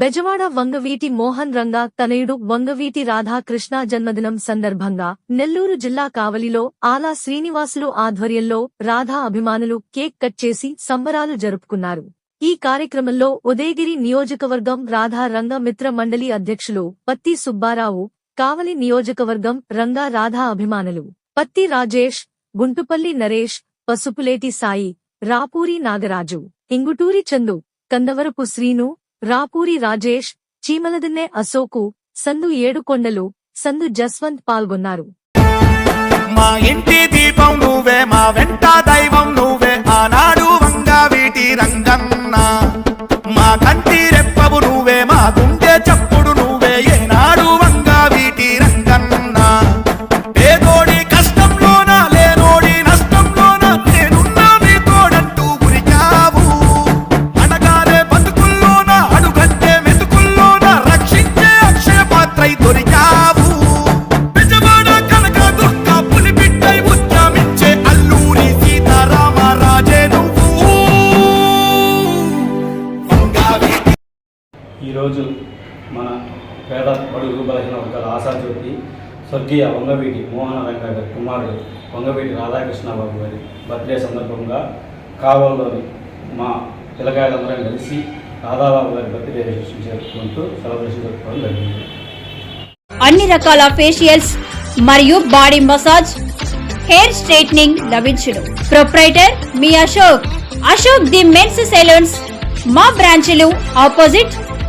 బెజవాడ వంగవీటి మోహన్ రంగా తనయుడు వంగవీటి రాధాకృష్ణ జన్మదినం సందర్భంగా నెల్లూరు జిల్లా కావలిలో ఆలా శ్రీనివాసులు ఆధ్వర్యంలో రాధా అభిమానులు కేక్ కట్ చేసి సంబరాలు జరుపుకున్నారు. ఈ కార్యక్రమంలో ఉదయగిరి నియోజకవర్గం రాధా రంగ మిత్ర మండలి అధ్యక్షులు పత్తి సుబ్బారావు కావలి నియోజకవర్గం రంగా రాధా అభిమానులు పత్తి రాజేష్ గుంటుపల్లి నరేష్ పసుపులేటి సాయి రాపూరి నాగరాజు ఇంగుటూరి చందు కందవరపు శ్రీను రాపూరి రాజేష్ చీమలదిన్నె అశోకు సందు ఏడుకొండలు సందు జస్వంత్ పాల్గొన్నారు. మా ఇంటి ఈరోజు మన పేద బడుగు బలహీన వర్గాల ఆశాజ్యోతి స్వర్గీయ వంగవీటి మోహన రంగ గారి కుమారుడు వంగవీటి రాధాకృష్ణబాబు గారి బర్త్డే సందర్భంగా కావలిలోని మా పిల్లకాయలందరం కలిసి రాధాబాబు గారి బర్త్డే జరుపుకుంటూ సెలబ్రేషన్ జరుపుకోవడం జరిగింది. అన్ని రకాల ఫేషియల్స్ మరియు బాడీ మసాజ్ హెయిర్ స్ట్రైట్నింగ్ లభించును. Proprietor me Ashok. Ashok the men's salons మా బ్రాంచ్లు opposite